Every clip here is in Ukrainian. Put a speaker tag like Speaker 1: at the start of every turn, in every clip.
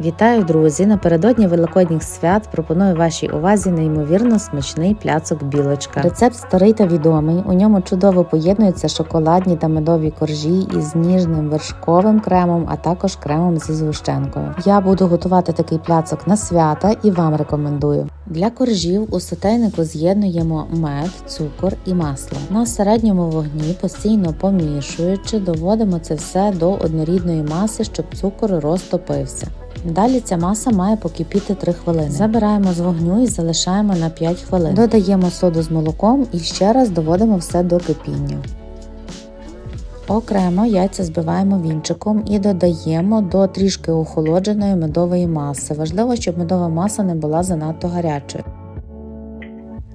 Speaker 1: Вітаю, друзі! Напередодні великодніх свят пропоную вашій увазі неймовірно смачний пляцок білочка. Рецепт старий та відомий. У ньому чудово поєднуються шоколадні та медові коржі із ніжним вершковим кремом, а також кремом зі згущенкою. Я буду готувати такий пляцок на свята і вам рекомендую. Для коржів у сотейнику з'єднуємо мед, цукор і масло. На середньому вогні постійно помішуючи, доводимо це все до однорідної маси, щоб цукор розтопився. Далі ця маса має покипіти 3 хвилини. Забираємо з вогню і залишаємо на 5 хвилин. Додаємо соду з молоком і ще раз доводимо все до кипіння. Окремо яйця збиваємо вінчиком і додаємо до трішки охолодженої медової маси. Важливо, щоб медова маса не була занадто гарячою.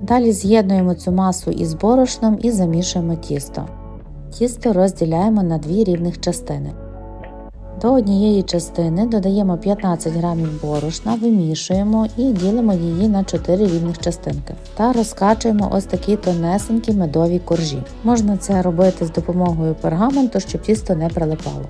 Speaker 1: Далі з'єднуємо цю масу із борошном і замішуємо тісто. Тісто розділяємо на дві рівних частини. До однієї частини додаємо 15 грамів борошна, вимішуємо і ділимо її на 4 рівних частинки та розкачуємо ось такі тонесенькі медові коржі. Можна це робити з допомогою пергаменту, щоб тісто не прилипало.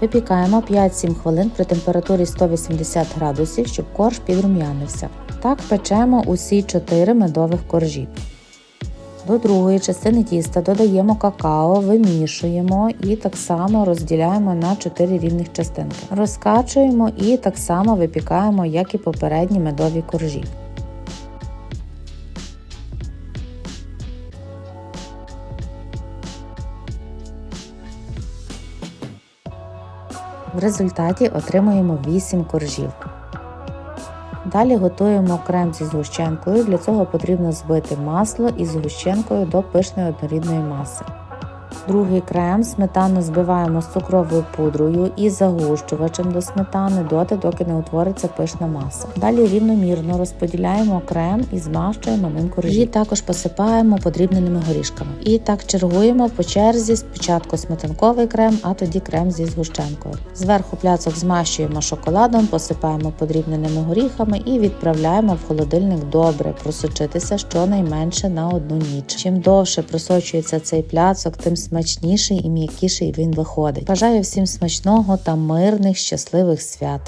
Speaker 1: Випікаємо 5-7 хвилин при температурі 180 градусів, щоб корж підрум'янився. Так печемо усі 4 медових коржі. До другої частини тіста додаємо какао, вимішуємо і так само розділяємо на 4 рівних частинки. Розкачуємо і так само випікаємо, як і попередні медові коржі. В результаті отримуємо 8 коржів. Далі готуємо крем зі згущенкою. Для цього потрібно збити масло із згущенкою до пишної однорідної маси. Другий крем сметану збиваємо з цукровою пудрою і загущувачем до сметани доти, доки не утвориться пишна маса. Далі рівномірно розподіляємо крем і змащуємо ним коржі. Також посипаємо подрібненими горішками. І так чергуємо по черзі спочатку сметанковий крем, а тоді крем зі згущенкою. Зверху пляцок змащуємо шоколадом, посипаємо подрібненими горіхами і відправляємо в холодильник добре просочитися щонайменше на одну ніч. Чим довше просочується цей пляцок, тим смачніший і м'якіший він виходить. Бажаю всім смачного та мирних щасливих свят!